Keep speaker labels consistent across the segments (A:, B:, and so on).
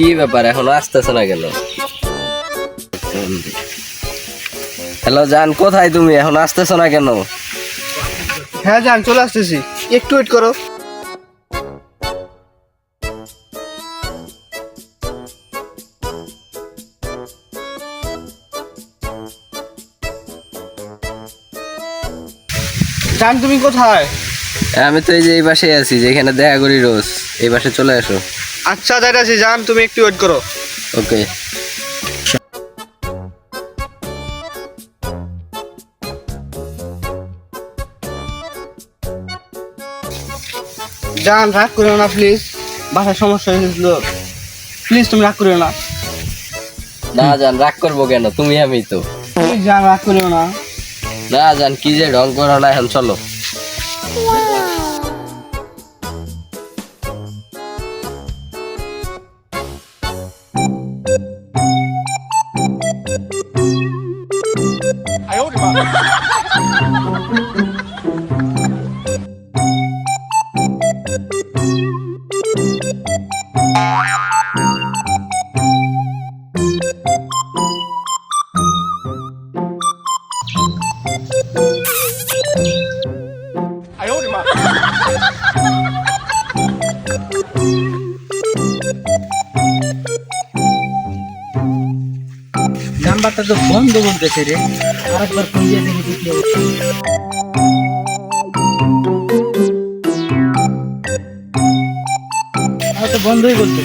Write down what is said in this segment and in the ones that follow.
A: কি ব্যাপার? এখনও আসতেছে না কেন হ্যালো জান কোথায় তুমি? এখন আসতেছো না কেন?
B: হ্যাঁ যান চলে আসতেছি। একটু ওয়েট করো। জান তুমি কোথায়?
A: আমি তো এই যে এই পাশে আছি যেখানে দেখা করি রোজ এই পাশে চলে আসো।
B: আচ্ছা যাইতাছি যান তুমি একটু ওয়েট করো।
A: ওকে।
B: জান রাগ করিও না প্লিজ বাসায় সমস্যা হয়েছিল প্লিজ তুমি রাগ করিও না।
A: না জান রাগ করব কেন? তুমি আমি তো।
B: প্লিজ জান রাগ করিও না।
A: না জান কি যে ঢং করো না এখন চলো।
C: নাম্বারটা তো বন্ধ বলতেছে রে আরেকবার ফোন দেখি। হয়তো বন্ধই বলতে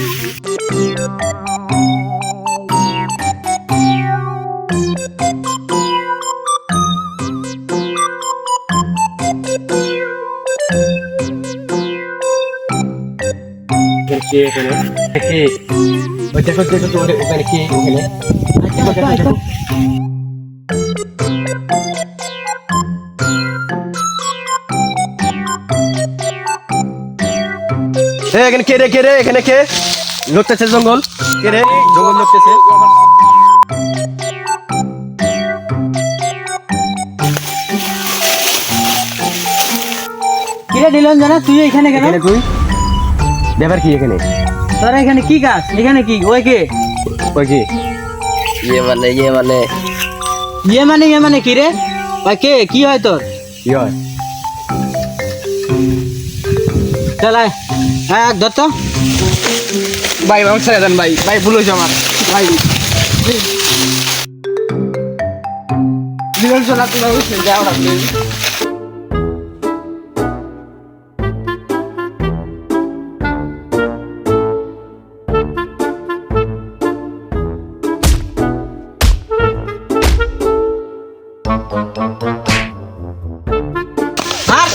D: কে এখানে কে ওই দেখো দেখো তো ওখানে কে ওখানে দেখো, দেখো, দেখো। এ, এখানে কে রে কে রে এখানে কে? লড়তেছে জঙ্গল। কে রে? জঙ্গল লড়তেছে
C: কিরে দিলন জানা তুই এখানে কেন?
D: এখানে তুই ব্যাপার কি এখানে?
C: তোরা এখানে কি কাজ? এখানে কি? ওই কে?
D: ওই কি?
A: ইয়ে মানে ইয়ে মানে।
C: ইয়ে মানে ইয়ে মানে কি রে? ভাই কে? কি হয় তোর?
D: কি হয়?
C: চল আয়। হ্যাঁ ধর তো।
B: ভাই আমার ছেড়ে দেন ভাই। ভাই ভুল হয়েছে আমার। ভাই। জীবন চলা তোমার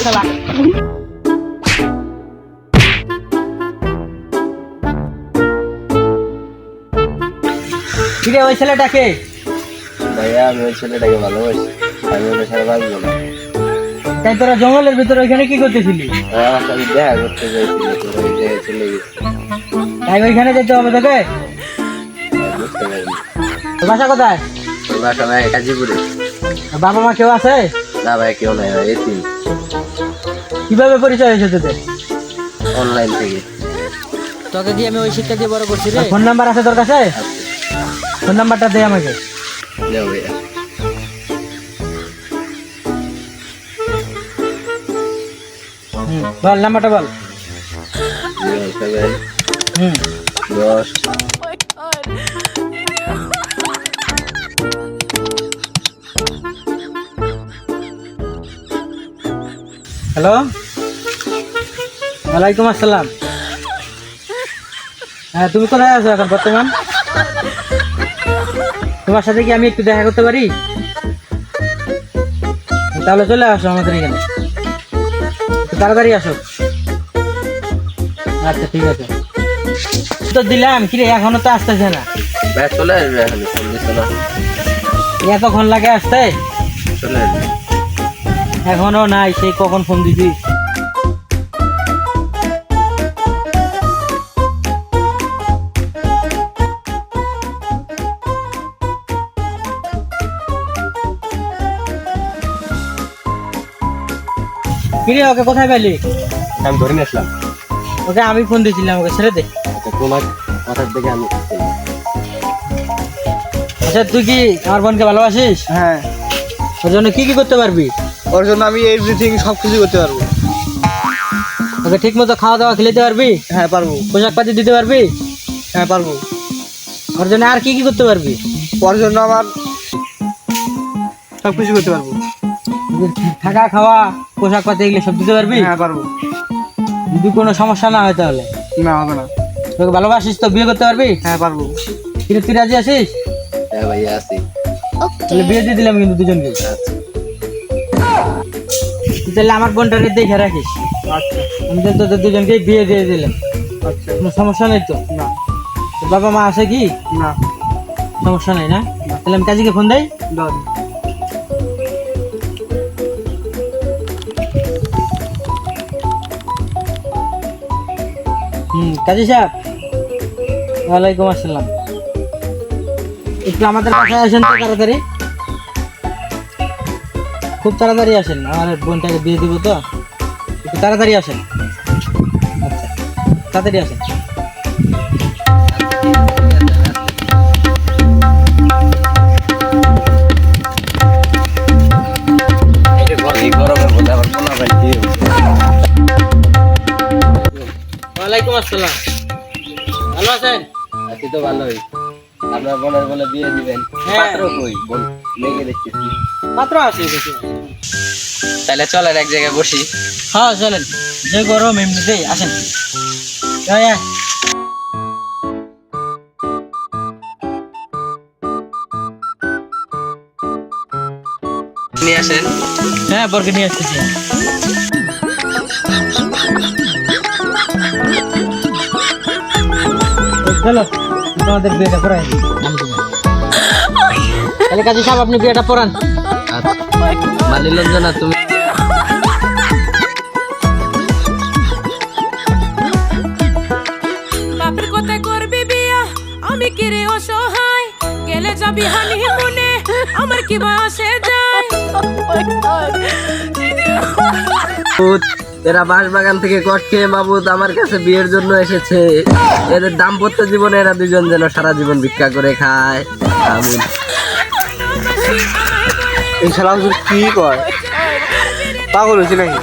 B: প্লিজ
C: কিরে ওই ছেলেটাকে?
A: ভাইয়া আমি ওই ছেলেটাকে ভালোবাসি। আমি বাঁচবো না।
C: তাই তোরা জঙ্গলের ভিতরে ওইখানে কি করতেছিলি?
A: সাথে দেখা করতে চাইছিল তোর ওই জায়গায় চলে গেছে।
C: তাই ওইখানে যেতে হবে তোকে?
A: বুঝতে পারিনি
C: বাসা কোথায়?
A: বাসা গাজীপুরে।
C: বাবা মা কেউ আছে?
A: না ভাই কেউ নাই ভাই এতিম।
C: কীভাবে পরিচয় হয়েছে তোদের?
A: অনলাইন থেকে।
C: তোকে দিয়ে আমি ওই শিক্ষা দিয়ে বড় করছি রে? ফোন নাম্বার আছে তোর কাছে? ফোন নাম্বারটা দে আমাকে। বল নাম্বারটা বল। হুম।
A: দশ
C: হ্যালো? ওয়ালাইকুম আসসালাম। হ্যাঁ তুমি কোথায় আছো এখন বর্তমান? তোমার সাথে কি আমি একটু দেখা করতে পারি? তাহলে চলে আসো আমাদের এখানে। তাড়াতাড়ি আসো। আচ্ছা ঠিক আছে। তো দিলাম কিরে এখনও তো আসতেছে না।
A: চলে আসবে এখন
C: এতক্ষণ লাগে আসতে?
A: চলে আসবে।
C: এখনও নাই সেই কখন ফোন দিছিস কিরে ওকে কোথায় পেলি?
D: আমি ধরে নিয়ে আসলাম।
C: ওকে আমি ফোন দিয়েছিলাম ওকে ছেড়ে দে।
D: আচ্ছা তোমার কথার দিকে আমি
C: আচ্ছা তুই কি আমার বোনকে ভালোবাসিস?
B: হ্যাঁ।
C: ওর জন্য কি কি করতে পারবি?
B: ওর জন্য আমি এভরিথিং সব কিছু করতে পারব।
C: ওকে ঠিক মতো খাওয়া দাওয়া খেলাতে পারবি?
B: হ্যাঁ পারব।
C: পোশাক পাতি দিতে পারবি?
B: হ্যাঁ পারব।
C: ওর জন্য আর কি কি করতে পারবি?
B: ওর জন্য আমার সব কিছু করতে পারব।
C: থাকা খাওয়া পোশাক পাতি এগুলো সব দিতে পারবি?
B: হ্যাঁ পারব।
C: যদি কোনো সমস্যা না হয় তাহলে।
B: না হবে না।
C: তোকে ভালোবাসিস তো বিয়ে করতে পারবি?
B: হ্যাঁ পারব।
C: কিন্তু তুই রাজি আছিস?
A: হ্যাঁ ভাইয়া আছি।
C: তাহলে বিয়ে দিয়ে দিলাম কিন্তু দুজনকে।
A: আচ্ছা।
C: তুই তাহলে আমার বোনটাকে দেখে রাখিস।
B: আচ্ছা।
C: আমি তো তোদের দুজনকে বিয়ে দিয়ে দিলাম।
B: আচ্ছা।
C: কোনো সমস্যা নেই তো?
B: না।
C: বাবা মা আছে কি?
B: না।
C: সমস্যা নেই না? তাহলে আমি কাজীকে ফোন দেই।
B: দর
C: কাজী সাহেব। ওয়ালাইকুম আসসালাম। একটু আমাদের বাসায় আসেন তো তাড়াতাড়ি। খুব তাড়াতাড়ি আসেন, আমার বোনটাকে বিয়ে দিব তো। একটু তাড়াতাড়ি আসেন। আচ্ছা তাড়াতাড়ি আসেন। আসসালাম। ভালো আছেন?
A: আছি তো ভালোই। আপনার বোনের বলে বিয়ে দিবেন।
C: হ্যাঁ।
A: পাত্র কই? বোন মেয়েকে দেখতেছি
C: মাত্র আসি
A: তাহলে চলেন এক জায়গায় বসি।
C: হ্যাঁ চলেন। যে গরম এমনিতেই আসেন। আয়।
A: নিয়ে আসেন।
C: হ্যাঁ বরকে নিয়ে আসতেছি। চলো তোমাদের বিয়েটা পড়াই দিই। নাম দিবো। তাহলে কাজী সাহেব আপনি বিয়েটা পড়ান
A: আচ্ছা মালিলঞ্জনা তুমি
E: বাপের কোথায় করবি বিয়া আমি কি অসহায় গেলে যাবি হানি মনে আমার কি বা আসে যায়
A: এরা বাঁশবাগান থেকে কট খেয়ে মাবুদ আমার কাছে বিয়ের জন্য এসেছে। এদের দাম্পত্য জীবনে এরা দুজন যেন সারা জীবন ভিক্ষা করে খায়।
B: এই শালা কি কয়? পাগল হয়েছে নাকি?